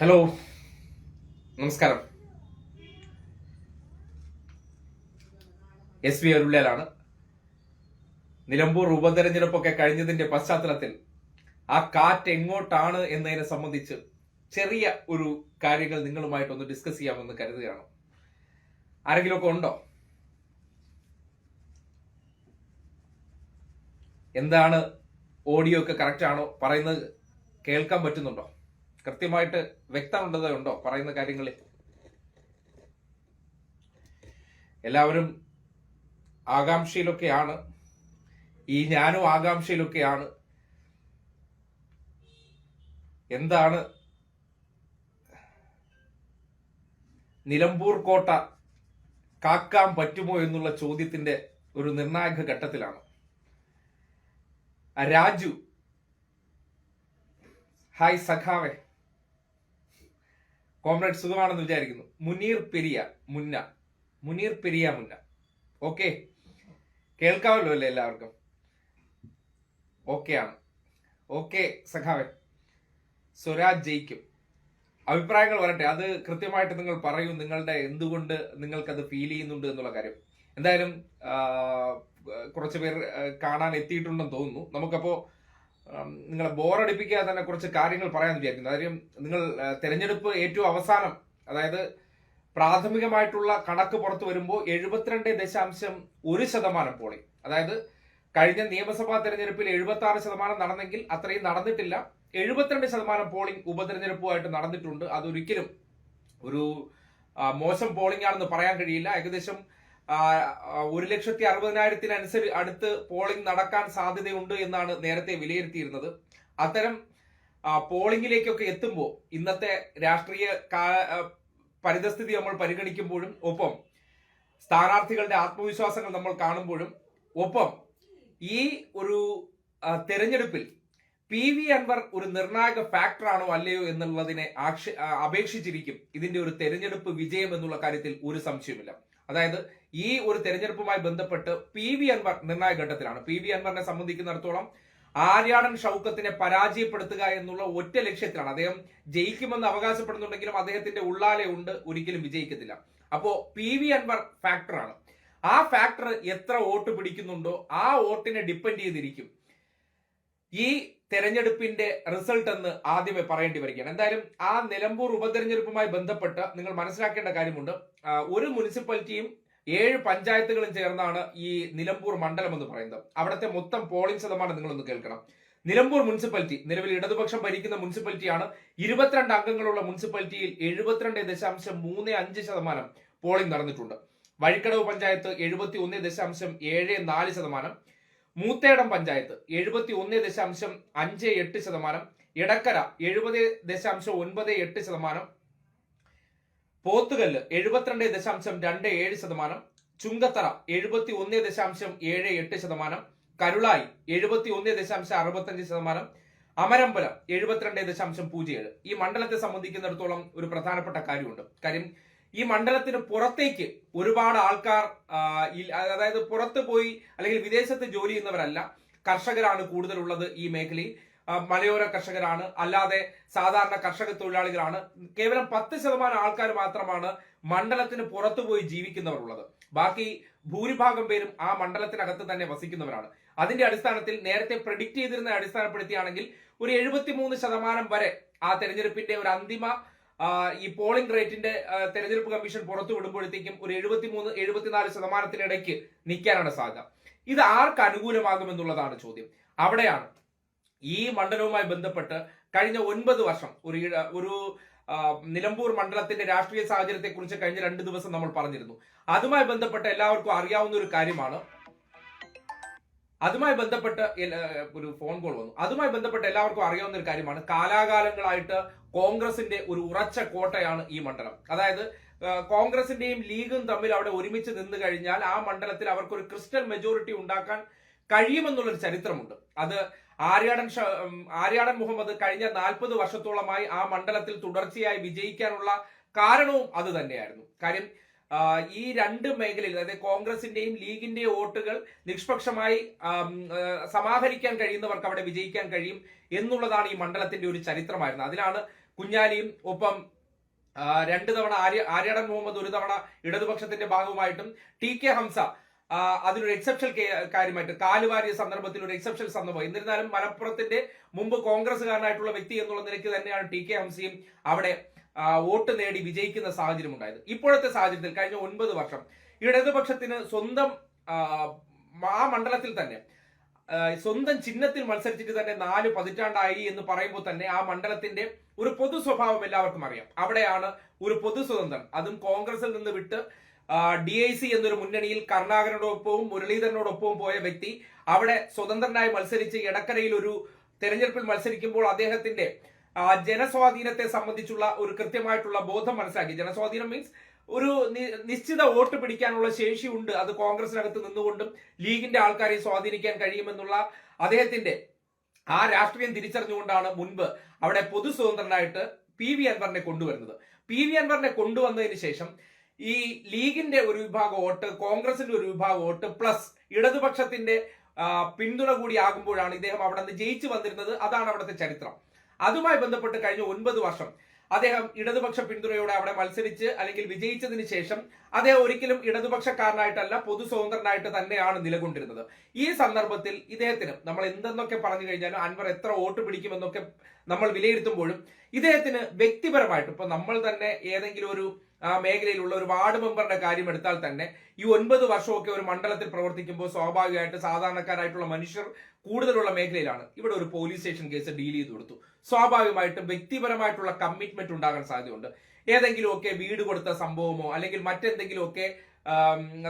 Hello നമസ്കാരം. S V അരുളലാണ് നിലമ്പൂർ ഉപതെരഞ്ഞെടുപ്പൊക്കെ കഴിഞ്ഞതിന്റെ പശ്ചാത്തലത്തിൽ ആ കാറ്റ് എങ്ങോട്ടാണ് എന്നതിനെ സംബന്ധിച്ച് ചെറിയ ഒരു കാര്യങ്ങൾ നിങ്ങളുമായിട്ടൊന്ന് ഡിസ്കസ് ചെയ്യാമെന്ന് കരുതുകയാണ്. ആരെങ്കിലുമൊക്കെ ഉണ്ടോ? എന്താണ് ഓഡിയോ ഒക്കെ കറക്റ്റ് ആണോ? പറയുന്നത് കേൾക്കാൻ പറ്റുന്നുണ്ടോ? കൃത്യമായിട്ട് വ്യക്തമുണ്ടത് ഉണ്ടോ? പറയുന്ന കാര്യങ്ങളിൽ. എല്ലാവരും ആകാംക്ഷയിലൊക്കെയാണ്. ഈ ഞാനും ആകാംക്ഷയിലൊക്കെയാണ്. എന്താണ് നിലമ്പൂർ കോട്ട കാക്കാൻ പറ്റുമോ എന്നുള്ള ചോദ്യത്തിന്റെ ഒരു നിർണായക ഘട്ടത്തിലാണ്. രാജു ഹായ് സഖാവേ. കോമ്രേഡ് സുഖമാണെന്ന് വിചാരിക്കുന്നു. മുനീർ പെരിയ മുന്ന. മുനീർ പെരിയ മുന്ന. ഓക്കെ. കേൾക്കാമല്ലോ അല്ലേ എല്ലാവർക്കും? ഓക്കെ ആണ് ഓക്കെ സഖാവൻ സ്വരാജ് ജയിക്കും. അഭിപ്രായങ്ങൾ വരട്ടെ. അത് കൃത്യമായിട്ട് നിങ്ങൾ പറയൂ. നിങ്ങളുടെ എന്തുകൊണ്ട് നിങ്ങൾക്കത് ഫീൽ ചെയ്യുന്നുണ്ട് എന്നുള്ള കാര്യം. എന്തായാലും കുറച്ചുപേർ കുറച്ച് പേർ കാണാൻ എത്തിയിട്ടുണ്ടെന്ന് തോന്നുന്നു. നമുക്കപ്പോ നിങ്ങളെ ബോറടിപ്പിക്കാതെ തന്നെ കുറച്ച് കാര്യങ്ങൾ പറയാൻ വിചാരിക്കുന്നു. കാര്യം നിങ്ങൾ തെരഞ്ഞെടുപ്പ് ഏറ്റവും അവസാനം അതായത് പ്രാഥമികമായിട്ടുള്ള കണക്ക് പുറത്തു വരുമ്പോൾ എഴുപത്തിരണ്ട് ദശാംശം ഒരു ശതമാനം പോളിംഗ് അതായത് കഴിഞ്ഞ നിയമസഭാ തെരഞ്ഞെടുപ്പിൽ എഴുപത്തി ആറ് ശതമാനം നടന്നെങ്കിൽ അത്രയും നടന്നിട്ടില്ല. എഴുപത്തിരണ്ട് ശതമാനം പോളിംഗ് ഉപതെരഞ്ഞെടുപ്പുമായിട്ട് നടന്നിട്ടുണ്ട്. അതൊരിക്കലും ഒരു മോശം പോളിംഗ് ആണെന്ന് പറയാൻ കഴിയില്ല. ഏകദേശം ഒരു ലക്ഷത്തി അറുപതിനായിരത്തിനനുസരിച്ച് അടുത്ത് പോളിംഗ് നടക്കാൻ സാധ്യതയുണ്ട് എന്നാണ് നേരത്തെ വിലയിരുത്തിയിരുന്നത്. അത്തരം പോളിംഗിലേക്കൊക്കെ എത്തുമ്പോൾ ഇന്നത്തെ രാഷ്ട്രീയ പരിതസ്ഥിതി നമ്മൾ പരിഗണിക്കുമ്പോഴും ഒപ്പം സ്ഥാനാർത്ഥികളുടെ ആത്മവിശ്വാസങ്ങൾ നമ്മൾ കാണുമ്പോഴും ഒപ്പം ഈ ഒരു തെരഞ്ഞെടുപ്പിൽ പി വി അൻവർ ഒരു നിർണായക ഫാക്ടറാണോ അല്ലയോ എന്നുള്ളതിനെ ആക്ഷ അപേക്ഷിച്ചിരിക്കും. ഇതിന്റെ ഒരു തെരഞ്ഞെടുപ്പ് വിജയം എന്നുള്ള കാര്യത്തിൽ ഒരു സംശയമില്ല അതായത് ഈ ഒരു തെരഞ്ഞെടുപ്പുമായി ബന്ധപ്പെട്ട് പി വി അൻവർ നിർണായക ഘട്ടത്തിലാണ് പി വി അൻവറിനെ സംബന്ധിക്കുന്നിടത്തോളം ആര്യാടൻ ഷൗക്കത്തിനെ പരാജയപ്പെടുത്തുക എന്നുള്ള ഒറ്റ ലക്ഷ്യത്തിലാണ്. അദ്ദേഹം ജയിക്കുമെന്ന് അവകാശപ്പെടുന്നുണ്ടെങ്കിലും അദ്ദേഹത്തിന്റെ ഉള്ളാലെ ഉണ്ട് ഒരിക്കലും വിജയിക്കത്തില്ല. അപ്പോ പി വി അൻവർ ഫാക്ടറാണ്. ആ ഫാക്ടർ എത്ര വോട്ട് പിടിക്കുന്നുണ്ടോ ആ വോട്ടിനെ ഡിപ്പെൻഡ് ചെയ്തിരിക്കും. ഈ തെരഞ്ഞെടുപ്പിന്റെ റിസൾട്ട് എന്ന് ആദ്യമേ പറയേണ്ടി വരികയാണ്. എന്തായാലും ആ നിലമ്പൂർ ഉപതെരഞ്ഞെടുപ്പുമായി ബന്ധപ്പെട്ട് നിങ്ങൾ മനസ്സിലാക്കേണ്ട കാര്യമുണ്ട്. ഒരു മുനിസിപ്പാലിറ്റിയും ഏഴ് പഞ്ചായത്തുകളും ചേർന്നാണ് ഈ നിലമ്പൂർ മണ്ഡലം എന്ന് പറയുന്നത്. അവിടുത്തെ മൊത്തം പോളിംഗ് ശതമാനം നിങ്ങളൊന്ന് കേൾക്കണം. നിലമ്പൂർ മുനിസിപ്പാലിറ്റി നിലവിൽ ഇടതുപക്ഷം ഭരിക്കുന്ന മുനിസിപ്പാലിറ്റിയാണ് ഇരുപത്തിരണ്ട് അംഗങ്ങളുള്ള മുനിസിപ്പാലിറ്റിയിൽ എഴുപത്തിരണ്ട് ദശാംശം മൂന്ന് അഞ്ച് ശതമാനം പോളിംഗ് നടന്നിട്ടുണ്ട്. വഴിക്കടവ് പഞ്ചായത്ത് എഴുപത്തി ഒന്ന് ദശാംശം ഏഴ് നാല് ശതമാനം. മൂത്തേടം പഞ്ചായത്ത് എഴുപത്തി ഒന്ന് ദശാംശം അഞ്ച് എട്ട് ശതമാനം. ഇടക്കര എഴുപത് ദശാംശം ഒൻപത് എട്ട് ശതമാനം. പോത്തുകല്ല് എഴുപത്തിരണ്ട് ദശാംശം രണ്ട് ഏഴ് ശതമാനം ചുങ്കത്തറ എഴുപത്തി ഒന്ന് ദശാംശം ഏഴ് എട്ട് ശതമാനം കരുളായി എഴുപത്തി ഒന്ന് ദശാംശം അറുപത്തഞ്ച് ശതമാനം അമരമ്പലം എഴുപത്തിരണ്ട് ദശാംശം പൂജ്യം ഏഴ്. ഈ മണ്ഡലത്തെ സംബന്ധിക്കുന്നിടത്തോളം ഒരു പ്രധാനപ്പെട്ട കാര്യമുണ്ട്. കാര്യം ഈ മണ്ഡലത്തിന് പുറത്തേക്ക് ഒരുപാട് ആൾക്കാർ അതായത് പുറത്ത് പോയി അല്ലെങ്കിൽ വിദേശത്ത് ജോലി ചെയ്യുന്നവരല്ല കർഷകരാണ് കൂടുതലുള്ളത് ഈ മേഖലയിൽ. മലയോര കർഷകരാണ്. അല്ലാതെ സാധാരണ കർഷക തൊഴിലാളികളാണ്. കേവലം പത്ത് ശതമാനം ആൾക്കാർ മാത്രമാണ് മണ്ഡലത്തിന് പുറത്തു പോയി ജീവിക്കുന്നവരുള്ളത്. ബാക്കി ഭൂരിഭാഗം പേരും ആ മണ്ഡലത്തിനകത്ത് തന്നെ വസിക്കുന്നവരാണ്. അതിന്റെ അടിസ്ഥാനത്തിൽ നേരത്തെ പ്രഡിക്റ്റ് ചെയ്തിരുന്ന അടിസ്ഥാനപ്പെടുത്തിയാണെങ്കിൽ ഒരു എഴുപത്തിമൂന്ന് ശതമാനം വരെ ആ തെരഞ്ഞെടുപ്പിന്റെ ഒരു അന്തിമ ഈ പോളിംഗ് റേറ്റിന്റെ തെരഞ്ഞെടുപ്പ് കമ്മീഷൻ പുറത്തു വിടുമ്പോഴത്തേക്കും ഒരു എഴുപത്തിമൂന്ന് എഴുപത്തിനാല് ശതമാനത്തിനിടയ്ക്ക് നിൽക്കാനാണ് സാധ്യത. ഇത് ആർക്ക് അനുകൂലമാകുമെന്നുള്ളതാണ് ചോദ്യം. അവിടെയാണ് ഈ മണ്ഡലവുമായി ബന്ധപ്പെട്ട് കഴിഞ്ഞ ഒൻപത് വർഷം ഒരു ഒരു നിലമ്പൂർ മണ്ഡലത്തിന്റെ രാഷ്ട്രീയ സാഹചര്യത്തെ കുറിച്ച് കഴിഞ്ഞ രണ്ട് ദിവസം നമ്മൾ പറഞ്ഞിരുന്നു. അതുമായി ബന്ധപ്പെട്ട് എല്ലാവർക്കും അറിയാവുന്ന ഒരു കാര്യമാണ്. അതുമായി ബന്ധപ്പെട്ട് ഒരു ഫോൺ കോൾ വന്നു. അതുമായി ബന്ധപ്പെട്ട് എല്ലാവർക്കും അറിയാവുന്ന ഒരു കാര്യമാണ്. കാലാകാലങ്ങളായിട്ട് കോൺഗ്രസിന്റെ ഒരു ഉറച്ച കോട്ടയാണ് ഈ മണ്ഡലം. അതായത് കോൺഗ്രസിന്റെയും ലീഗും തമ്മിൽ അവിടെ ഒരുമിച്ച് നിന്ന് കഴിഞ്ഞാൽ ആ മണ്ഡലത്തിൽ അവർക്കൊരു ക്രിസ്റ്റൽ മെജോറിറ്റി ഉണ്ടാക്കാൻ കഴിയുമെന്നുള്ളൊരു ചരിത്രമുണ്ട്. അത് ആര്യാടൻ ആര്യാടൻ മുഹമ്മദ് കഴിഞ്ഞ നാൽപ്പത് വർഷത്തോളമായി ആ മണ്ഡലത്തിൽ തുടർച്ചയായി വിജയിക്കാനുള്ള കാരണവും അത് തന്നെയായിരുന്നു. കാര്യം ഈ രണ്ട് മേഖലയിൽ അതായത് കോൺഗ്രസിന്റെയും ലീഗിന്റെയും വോട്ടുകൾ നിഷ്പക്ഷമായി സമാഹരിക്കാൻ കഴിയുന്നവർക്ക് അവിടെ വിജയിക്കാൻ കഴിയും എന്നുള്ളതാണ് ഈ മണ്ഡലത്തിന്റെ ഒരു ചരിത്രമായിരുന്നത്. അതിലാണ് കുഞ്ഞാലിയും ഒപ്പം രണ്ട് തവണ ആര്യ ആര്യാടൻ മുഹമ്മദ് ഒരു തവണ ഇടതുപക്ഷത്തിന്റെ ഭാഗമായിട്ടും ടി കെ ഹംസ അതിനൊരു എക്സെപ്ഷൻ കാര്യമായിട്ട് കാലുവാരിയ സന്ദർഭത്തിൽ ഒരു എക്സെപ്ഷൻ സംഭവം. എന്നിരുന്നാലും മലപ്പുറത്തിന്റെ മുമ്പ് കോൺഗ്രസ്സുകാരനായിട്ടുള്ള വ്യക്തി എന്നുള്ള നിലയ്ക്ക് തന്നെയാണ് ടി കെ ഹംസിയും അവിടെ വോട്ട് നേടി വിജയിക്കുന്ന സാഹചര്യം ഉണ്ടായത് ഇപ്പോഴത്തെ സാഹചര്യത്തിൽ കഴിഞ്ഞ ഒൻപത് വർഷം ഇടതുപക്ഷത്തിന് സ്വന്തം ആ, ആ മണ്ഡലത്തിൽ തന്നെ സ്വന്തം ചിഹ്നത്തിൽ മത്സരിച്ചിട്ട് തന്നെ നാല് പതിറ്റാണ്ടായി എന്ന് പറയുമ്പോൾ തന്നെ ആ മണ്ഡലത്തിന്റെ ഒരു പൊതു സ്വഭാവം എല്ലാവർക്കും അറിയാം. അവിടെയാണ് ഒരു പൊതു സ്വതന്ത്രം അതും കോൺഗ്രസിൽ നിന്ന് വിട്ട് ഡി ഐ സി എന്നൊരു മുന്നണിയിൽ കരുണാകരനോടൊപ്പവും മുരളീധരനോടൊപ്പവും പോയ വ്യക്തി അവിടെ സ്വതന്ത്രനായി മത്സരിച്ച് എടക്കരയിൽ ഒരു തെരഞ്ഞെടുപ്പിൽ മത്സരിക്കുമ്പോൾ അദ്ദേഹത്തിന്റെ ജനസ്വാധീനത്തെ സംബന്ധിച്ചുള്ള ഒരു കൃത്യമായിട്ടുള്ള ബോധം മനസ്സിലാക്കി. ജനസ്വാധീനം മീൻസ് ഒരു നിശ്ചിത വോട്ട് പിടിക്കാനുള്ള ശേഷിയുണ്ട്. അത് കോൺഗ്രസിനകത്ത് നിന്നുകൊണ്ടും ലീഗിന്റെ ആൾക്കാരെ സ്വാധീനിക്കാൻ കഴിയുമെന്നുള്ള അദ്ദേഹത്തിന്റെ ആ രാഷ്ട്രീയം തിരിച്ചറിഞ്ഞുകൊണ്ടാണ് മുൻപ് അവിടെ പൊതു സ്വതന്ത്രനായിട്ട് പി വി അൻവറിനെ കൊണ്ടുവരുന്നത്. പി വി അൻവറിനെ കൊണ്ടുവന്നതിന് ശേഷം ഈ ലീഗിന്റെ ഒരു വിഭാഗം വോട്ട് കോൺഗ്രസിന്റെ ഒരു വിഭാഗം വോട്ട് പ്ലസ് ഇടതുപക്ഷത്തിന്റെ പിന്തുണ കൂടി ആകുമ്പോഴാണ് ഇദ്ദേഹം അവിടെ നിന്ന് ജയിച്ചു വന്നിരുന്നത്. അതാണ് അവിടുത്തെ ചരിത്രം. അതുമായി ബന്ധപ്പെട്ട് കഴിഞ്ഞ ഒൻപത് വർഷം അദ്ദേഹം ഇടതുപക്ഷ പിന്തുണയോടെ അവിടെ മത്സരിച്ച് അല്ലെങ്കിൽ വിജയിച്ചതിന് ശേഷം അദ്ദേഹം ഒരിക്കലും ഇടതുപക്ഷക്കാരനായിട്ടല്ല പൊതു സ്വതന്ത്രനായിട്ട് തന്നെയാണ് നിലകൊണ്ടിരുന്നത്. ഈ സന്ദർഭത്തിൽ ഇദ്ദേഹത്തിന് നമ്മൾ എന്തെന്നൊക്കെ പറഞ്ഞു കഴിഞ്ഞാലും അൻവർ എത്ര വോട്ട് പിടിക്കുമെന്നൊക്കെ നമ്മൾ വിലയിരുത്തുമ്പോഴും ഇദ്ദേഹത്തിന് വ്യക്തിപരമായിട്ട് ഇപ്പൊ നമ്മൾ തന്നെ ഏതെങ്കിലും ഒരു മേഖലയിലുള്ള ഒരു വാർഡ് മെമ്പറുടെ കാര്യം എടുത്താൽ തന്നെ ഈ ഒൻപത് വർഷമൊക്കെ ഒരു മണ്ഡലത്തിൽ പ്രവർത്തിക്കുമ്പോൾ സ്വാഭാവികമായിട്ട് സാധാരണക്കാരായിട്ടുള്ള മനുഷ്യർ കൂടുതലുള്ള മേഖലയിലാണ്. ഇവിടെ ഒരു പോലീസ് സ്റ്റേഷൻ കേസ് ഡീൽ ചെയ്ത് കൊടുത്തു. സ്വാഭാവികമായിട്ടും വ്യക്തിപരമായിട്ടുള്ള കമ്മിറ്റ്മെന്റ് ഉണ്ടാകാൻ സാധ്യതയുണ്ട്. ഏതെങ്കിലുമൊക്കെ വീട് കൊടുത്ത സംഭവമോ അല്ലെങ്കിൽ മറ്റെന്തെങ്കിലുമൊക്കെ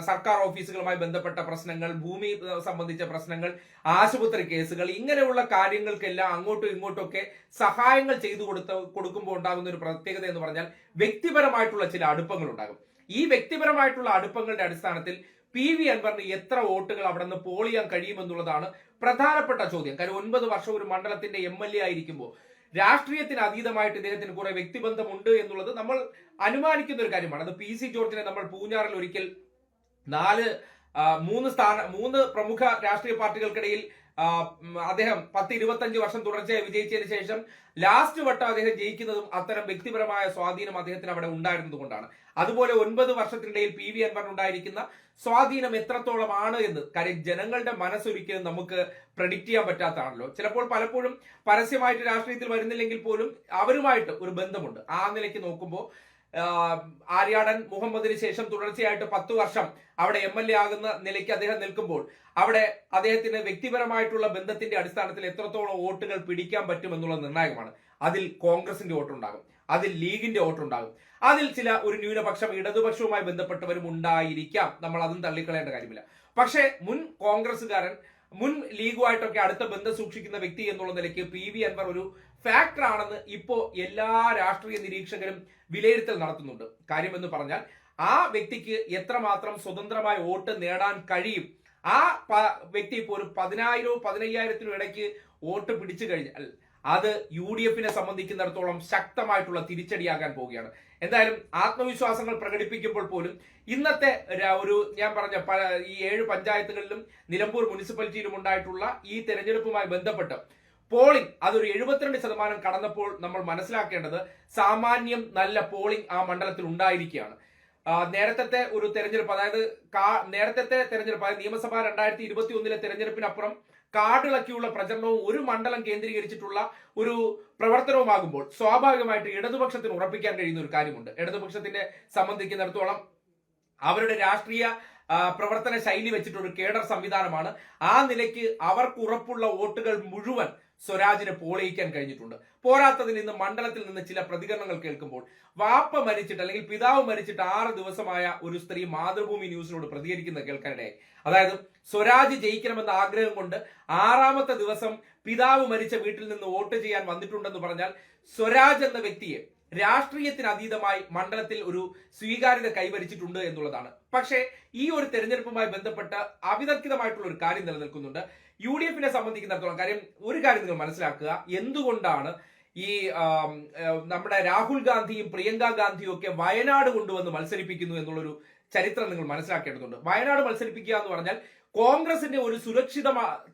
സർക്കാർ ഓഫീസുകളുമായി ബന്ധപ്പെട്ട പ്രശ്നങ്ങൾ ഭൂമി സംബന്ധിച്ച പ്രശ്നങ്ങൾ ആശുപത്രി കേസുകൾ ഇങ്ങനെയുള്ള കാര്യങ്ങൾക്കെല്ലാം അങ്ങോട്ടും ഇങ്ങോട്ടും ഒക്കെ സഹായങ്ങൾ ചെയ്തു കൊടുത്ത കൊടുക്കുമ്പോൾ ഉണ്ടാകുന്ന ഒരു പ്രത്യേകത എന്ന് പറഞ്ഞാൽ വ്യക്തിപരമായിട്ടുള്ള ചില അടുപ്പങ്ങൾ ഉണ്ടാകും ഈ വ്യക്തിപരമായിട്ടുള്ള അടുപ്പങ്ങളുടെ അടിസ്ഥാനത്തിൽ പി വി അൻവറിന് എത്ര വോട്ടുകൾ അവിടെ നിന്ന് പോൾ ചെയ്യാൻ കഴിയുമെന്നുള്ളതാണ് പ്രധാനപ്പെട്ട ചോദ്യം. കാര്യം ഒൻപത് വർഷം ഒരു മണ്ഡലത്തിന്റെ എം എൽ എ ആയിരിക്കുമ്പോൾ രാഷ്ട്രീയത്തിന് അതീതമായിട്ട് ഇദ്ദേഹത്തിന് കുറെ വ്യക്തിബന്ധമുണ്ട് എന്നുള്ളത് നമ്മൾ അനുമാനിക്കുന്ന ഒരു കാര്യമാണ്. അത് പി സി ജോർജിനെ നമ്മൾ പൂഞ്ഞാറിൽ ഒരിക്കൽ നാല് മൂന്ന് സ്ഥാന മൂന്ന് പ്രമുഖ രാഷ്ട്രീയ പാർട്ടികൾക്കിടയിൽ അദ്ദേഹം പത്ത് ഇരുപത്തഞ്ച് വർഷം തുടർച്ചയായി വിജയിച്ചതിന് ശേഷം ലാസ്റ്റ് വട്ടം അദ്ദേഹം ജയിക്കുന്നതും അത്തരം വ്യക്തിപരമായ സ്വാധീനം അദ്ദേഹത്തിന് അവിടെ ഉണ്ടായിരുന്നത് കൊണ്ടാണ്. അതുപോലെ ഒൻപത് വർഷത്തിനിടയിൽ പി വി അൻവർ ഉണ്ടായിരിക്കുന്ന സ്വാധീനം എത്രത്തോളമാണ് എന്ന് കാര്യം ജനങ്ങളുടെ മനസ്സൊരിക്കലും നമുക്ക് പ്രഡിക്റ്റ് ചെയ്യാൻ പറ്റാത്തതാണല്ലോ. ചിലപ്പോൾ പലപ്പോഴും പരസ്യമായിട്ട് രാഷ്ട്രീയത്തിൽ വരുന്നില്ലെങ്കിൽ പോലും അവരുമായിട്ട് ഒരു ബന്ധമുണ്ട്. ആ നിലയ്ക്ക് നോക്കുമ്പോൾ ആര്യാടൻ മുഹമ്മദിന് ശേഷം തുടർച്ചയായിട്ട് പത്തു വർഷം അവിടെ എം എൽ എ ആകുന്ന നിലയ്ക്ക് അദ്ദേഹം നിൽക്കുമ്പോൾ അവിടെ അദ്ദേഹത്തിന് വ്യക്തിപരമായിട്ടുള്ള ബന്ധത്തിന്റെ അടിസ്ഥാനത്തിൽ എത്രത്തോളം വോട്ടുകൾ പിടിക്കാൻ പറ്റുമെന്നുള്ളത് നിർണായകമാണ്. അതിൽ കോൺഗ്രസിന്റെ വോട്ടുണ്ടാകും. അതിൽ ലീഗിന്റെ വോട്ടുണ്ടാകും. അതിൽ ചില ഒരു ന്യൂനപക്ഷം ഇടതുപക്ഷവുമായി ബന്ധപ്പെട്ടവരും ഉണ്ടായിരിക്കാം. നമ്മൾ അതും തള്ളിക്കളയേണ്ട കാര്യമില്ല. പക്ഷേ മുൻ കോൺഗ്രസ്സുകാരൻ മുൻ ലീഗുമായിട്ടൊക്കെ അടുത്ത ബന്ധം സൂക്ഷിക്കുന്ന വ്യക്തി എന്നുള്ള നിലയ്ക്ക് പി വി അൻവർ ഒരു ഫാക്ടറാണെന്ന് ഇപ്പോ എല്ലാ രാഷ്ട്രീയ നിരീക്ഷകരും വിലയിരുത്തൽ നടത്തുന്നുണ്ട്. കാര്യമെന്ന് പറഞ്ഞാൽ ആ വ്യക്തിക്ക് എത്രമാത്രം സ്വതന്ത്രമായി വോട്ട് നേടാൻ കഴിയും? ആ വ്യക്തി ഇപ്പോൾ ഒരു പതിനായിരവും പതിനയ്യായിരത്തിനും ഇടയ്ക്ക് വോട്ട് പിടിച്ചു കഴിഞ്ഞാൽ അത് യു ഡി എഫിനെ സംബന്ധിക്കുന്നിടത്തോളം ശക്തമായിട്ടുള്ള തിരിച്ചടിയാകാൻ പോവുകയാണ്. എന്തായാലും ആത്മവിശ്വാസങ്ങൾ പ്രകടിപ്പിക്കുമ്പോൾ പോലും ഇന്നത്തെ ഒരു ഞാൻ പറഞ്ഞ ഈ ഏഴ് പഞ്ചായത്തുകളിലും നിലമ്പൂർ മുനിസിപ്പാലിറ്റിയിലും ഉണ്ടായിട്ടുള്ള ഈ തെരഞ്ഞെടുപ്പുമായി ബന്ധപ്പെട്ട് പോളിംഗ്. അതൊരു എഴുപത്തിരണ്ട് ശതമാനം കടന്നപ്പോൾ നമ്മൾ മനസ്സിലാക്കേണ്ടത് സാമാന്യം നല്ല പോളിംഗ് ആ മണ്ഡലത്തിൽ ഉണ്ടായിരിക്കുകയാണ്. നേരത്തെ ഒരു തെരഞ്ഞെടുപ്പ് അതായത് നേരത്തെ തെരഞ്ഞെടുപ്പ് അതായത് നിയമസഭ രണ്ടായിരത്തി ഇരുപത്തി ഒന്നിലെ തെരഞ്ഞെടുപ്പിനപ്പുറം കാടിളക്കിയുള്ള പ്രചരണവും ഒരു മണ്ഡലം കേന്ദ്രീകരിച്ചിട്ടുള്ള ഒരു പ്രവർത്തനവുമാകുമ്പോൾ സ്വാഭാവികമായിട്ട് ഇടതുപക്ഷത്തിന് ഉറപ്പിക്കാൻ കഴിയുന്ന ഒരു കാര്യമുണ്ട്. ഇടതുപക്ഷത്തിന്റെ സംബന്ധിക്കുന്നിടത്തോളം അവരുടെ രാഷ്ട്രീയ പ്രവർത്തന ശൈലി വെച്ചിട്ടൊരു കേഡർ സംവിധാനമാണ്. ആ നിലയ്ക്ക് അവർക്ക് ഉറപ്പുള്ള വോട്ടുകൾ മുഴുവൻ സ്വരാജിനെ പോളയിക്കാൻ കഴിഞ്ഞിട്ടുണ്ട്. പോരാത്തതിന് ഇന്ന് മണ്ഡലത്തിൽ നിന്ന് ചില പ്രതികരണങ്ങൾ കേൾക്കുമ്പോൾ വാപ്പ മരിച്ചിട്ട് അല്ലെങ്കിൽ പിതാവ് മരിച്ചിട്ട് ആറ് ദിവസമായ ഒരു സ്ത്രീ മാതൃഭൂമി ന്യൂസിനോട് പ്രതികരിക്കുന്നത് കേൾക്കാനിടയായി. അതായത് സ്വരാജ് ജയിക്കണമെന്ന ആഗ്രഹം കൊണ്ട് ആറാമത്തെ ദിവസം പിതാവ് മരിച്ച വീട്ടിൽ നിന്ന് വോട്ട് ചെയ്യാൻ വന്നിട്ടുണ്ടെന്ന് പറഞ്ഞാൽ സ്വരാജ് എന്ന വ്യക്തിയെ രാഷ്ട്രീയത്തിന് അതീതമായി മണ്ഡലത്തിൽ ഒരു സ്വീകാര്യത കൈവരിച്ചിട്ടുണ്ട് എന്നുള്ളതാണ്. പക്ഷേ ഈ ഒരു തെരഞ്ഞെടുപ്പുമായി ബന്ധപ്പെട്ട് അവിതർക്കിതമായിട്ടുള്ള ഒരു കാര്യം നിലനിൽക്കുന്നുണ്ട്. യു ഡി എഫിനെ സംബന്ധിക്കുന്നിടത്തോളം കാര്യം ഒരു കാര്യം നിങ്ങൾ മനസ്സിലാക്കുക. എന്തുകൊണ്ടാണ് ഈ നമ്മുടെ രാഹുൽ ഗാന്ധിയും പ്രിയങ്ക ഗാന്ധിയും ഒക്കെ വയനാട് കൊണ്ടുവന്ന് മത്സരിപ്പിക്കുന്നു എന്നുള്ളൊരു ചരിത്രം നിങ്ങൾ മനസ്സിലാക്കേണ്ടതുണ്ട്. വയനാട് മത്സരിപ്പിക്കുക എന്ന് പറഞ്ഞാൽ കോൺഗ്രസിന്റെ ഒരു സുരക്ഷിത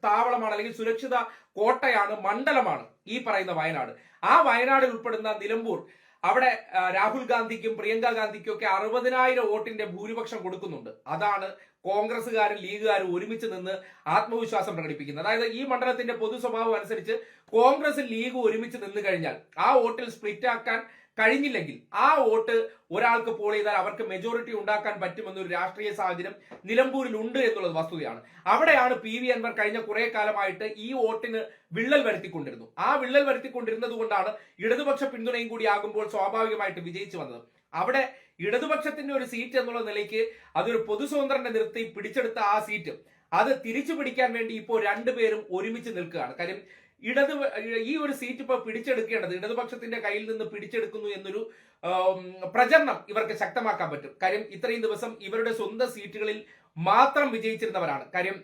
താവളമാണ് അല്ലെങ്കിൽ സുരക്ഷിത കോട്ടയാണ് മണ്ഡലമാണ് ഈ പറയുന്ന വയനാട്. ആ വയനാടിൽ ഉൾപ്പെടുന്ന നിലമ്പൂർ അവിടെ രാഹുൽ ഗാന്ധിക്കും പ്രിയങ്ക ഗാന്ധിക്കും ഒക്കെ അറുപതിനായിരം വോട്ടിന്റെ ഭൂരിപക്ഷം കൊടുക്കുന്നുണ്ട്. അതാണ് കോൺഗ്രസ്സുകാരും ലീഗുകാരും ഒരുമിച്ച് നിന്ന് ആത്മവിശ്വാസം പ്രകടിപ്പിക്കുന്നത്. അതായത് ഈ മണ്ഡലത്തിന്റെ പൊതു സ്വഭാവം അനുസരിച്ച് കോൺഗ്രസും ലീഗും ഒരുമിച്ച് നിന്ന് കഴിഞ്ഞാൽ ആ വോട്ടിൽ സ്പ്ലിറ്റ് ആക്കാൻ കഴിഞ്ഞില്ലെങ്കിൽ ആ വോട്ട് ഒരാൾക്ക് പോൾ ചെയ്താൽ അവർക്ക് മെജോറിറ്റി ഉണ്ടാക്കാൻ പറ്റുമെന്നൊരു രാഷ്ട്രീയ സാഹചര്യം നിലമ്പൂരിൽ ഉണ്ട് എന്നുള്ളത് വസ്തുതയാണ്. അവിടെയാണ് പി വി അൻവർ കഴിഞ്ഞ കുറെ കാലമായിട്ട് ഈ വോട്ടിന് വിള്ളൽ വരുത്തിക്കൊണ്ടിരുന്നു ആ വിള്ളൽ വരുത്തിക്കൊണ്ടിരുന്നത് കൊണ്ടാണ് ഇടതുപക്ഷ പിന്തുണയും കൂടി ആകുമ്പോൾ സ്വാഭാവികമായിട്ട് വിജയിച്ചു വന്നത്. അവിടെ ഇടതുപക്ഷത്തിന്റെ ഒരു സീറ്റ് എന്നുള്ള നിലയ്ക്ക് അതൊരു പൊതു സ്വതന്ത്രനെ നിർത്തി പിടിച്ചെടുത്ത ആ സീറ്റ് അത് തിരിച്ചു പിടിക്കാൻ വേണ്ടി ഇപ്പോൾ രണ്ടുപേരും ഒരുമിച്ച് നിൽക്കുകയാണ്. കാര്യം ഇടത് ഈ ഒരു സീറ്റ് ഇപ്പോൾ പിടിച്ചെടുക്കേണ്ടത് ഇടതുപക്ഷത്തിന്റെ കയ്യിൽ നിന്ന് പിടിച്ചെടുക്കുന്നു എന്നൊരു പ്രചരണം ഇവർക്ക് ശക്തമാക്കാൻ പറ്റും. കാര്യം ഇത്രയും ദിവസം ഇവരുടെ സ്വന്തം സീറ്റുകളിൽ മാത്രം വിജയിച്ചിരുന്നവരാണ്. കാര്യം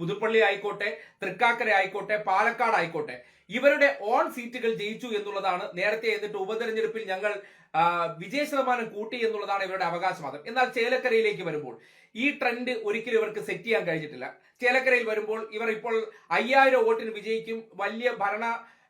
പുതുപ്പള്ളി ആയിക്കോട്ടെ തൃക്കാക്കര ആയിക്കോട്ടെ പാലക്കാട് ആയിക്കോട്ടെ ഇവരുടെ ഓൺ സീറ്റുകൾ ജയിച്ചു എന്നുള്ളതാണ് നേരത്തെ എന്നിട്ട് ഉപതെരഞ്ഞെടുപ്പിൽ ഞങ്ങൾ വിജയ ശതമാനം കൂട്ടി എന്നുള്ളതാണ് ഇവരുടെ അവകാശവാദം എന്നാൽ ചേലക്കരയിലേക്ക് വരുമ്പോൾ ഈ ട്രെൻഡ് ഒരിക്കലും ഇവർക്ക് സെറ്റ് ചെയ്യാൻ കഴിഞ്ഞിട്ടില്ല. ചേലക്കരയിൽ വരുമ്പോൾ ഇവർ ഇപ്പോൾ അയ്യായിരം വോട്ടിന് വിജയിക്കും. വലിയ ഭരണ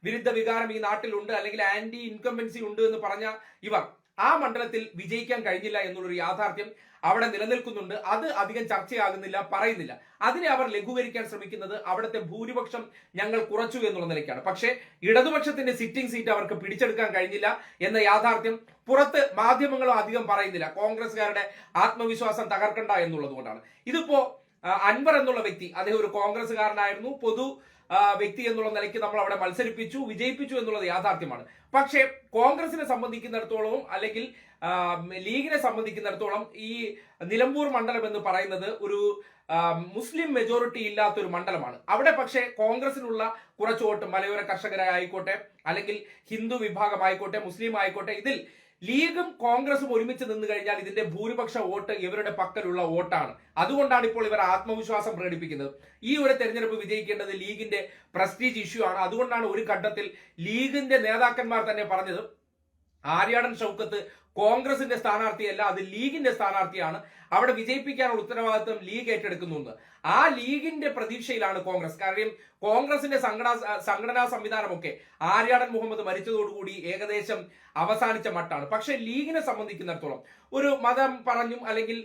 വിരുദ്ധ വികാരം ഈ നാട്ടിലുണ്ട്. അല്ലെങ്കിൽ ആന്റി ഇൻകംബൻസി ഉണ്ട് എന്ന് പറഞ്ഞ ഇവർ ആ മണ്ഡലത്തിൽ വിജയിക്കാൻ കഴിഞ്ഞില്ല എന്നുള്ളൊരു യാഥാർത്ഥ്യം അവിടെ നിലനിൽക്കുന്നുണ്ട്. അത് അധികം ചർച്ചയാകുന്നില്ല പറയുന്നില്ല. അതിനെ അവർ ലഘൂകരിക്കാൻ ശ്രമിക്കുന്നത് അവിടുത്തെ ഭൂരിപക്ഷം ഞങ്ങൾ കുറച്ചു എന്നുള്ള നിലയ്ക്കാണ്. പക്ഷേ ഇടതുപക്ഷത്തിന്റെ സിറ്റിംഗ് സീറ്റ് അവർക്ക് പിടിച്ചെടുക്കാൻ കഴിഞ്ഞില്ല എന്ന യാഥാർത്ഥ്യം പുറത്ത് മാധ്യമങ്ങളും അധികം പറയുന്നില്ല. കോൺഗ്രസ്സുകാരുടെ ആത്മവിശ്വാസം തകർക്കണ്ട എന്നുള്ളത് കൊണ്ടാണ് ഇതിപ്പോ അൻവർ എന്നുള്ള വ്യക്തി അദ്ദേഹം ഒരു കോൺഗ്രസ്സുകാരനായിരുന്നു. പൊതു വ്യക്തി എന്നുള്ള നിലയ്ക്ക് നമ്മൾ അവിടെ മത്സരിപ്പിച്ചു വിജയിപ്പിച്ചു എന്നുള്ളത് യാഥാർത്ഥ്യമാണ്. പക്ഷേ കോൺഗ്രസിനെ സംബന്ധിക്കുന്നിടത്തോളവും അല്ലെങ്കിൽ ലീഗിനെ സംബന്ധിക്കുന്നിടത്തോളം ഈ നിലമ്പൂർ മണ്ഡലം എന്ന് പറയുന്നത് ഒരു മുസ്ലിം മെജോറിറ്റി ഇല്ലാത്ത ഒരു മണ്ഡലമാണ്. അവിടെ പക്ഷേ കോൺഗ്രസിനുള്ള കുറച്ച് വോട്ട് മലയോര കർഷകരായിക്കോട്ടെ അല്ലെങ്കിൽ ഹിന്ദു വിഭാഗമായിക്കോട്ടെ മുസ്ലിം ആയിക്കോട്ടെ ഇതിൽ ലീഗും കോൺഗ്രസും ഒരുമിച്ച് നിന്ന് കഴിഞ്ഞാൽ ഇതിന്റെ ഭൂരിപക്ഷ വോട്ട് ഇവരുടെ പക്കലുള്ള വോട്ടാണ്. അതുകൊണ്ടാണ് ഇപ്പോൾ ഇവർ ആത്മവിശ്വാസം പ്രകടിപ്പിക്കുന്നത്. ഈ ഒരു തെരഞ്ഞെടുപ്പ് വിജയിക്കേണ്ടത് ലീഗിന്റെ പ്രസ്റ്റീജ് ഇഷ്യൂ ആണ്. അതുകൊണ്ടാണ് ഒരു ഘട്ടത്തിൽ ലീഗിന്റെ നേതാക്കന്മാർ തന്നെ പറഞ്ഞത് ആര്യാടൻ ഷൗക്കത്ത് കോൺഗ്രസിന്റെ സ്ഥാനാർത്ഥിയല്ല അത് ലീഗിന്റെ സ്ഥാനാർത്ഥിയാണ്. അവിടെ വിജയിപ്പിക്കാനുള്ള ഉത്തരവാദിത്വം ലീഗ് ഏറ്റെടുക്കുന്നുണ്ട്. ആ ലീഗിന്റെ പ്രതീക്ഷയിലാണ് കോൺഗ്രസ്. കാര്യം കോൺഗ്രസിന്റെ സംഘടന സംഘടനാ സംവിധാനമൊക്കെ ആര്യാടൻ മുഹമ്മദ് മരിച്ചതോടുകൂടി ഏകദേശം അവസാനിച്ച മട്ടാണ്. പക്ഷെ ലീഗിനെ സംബന്ധിക്കുന്നിടത്തോളം ഒരു മതം പറഞ്ഞും അല്ലെങ്കിൽ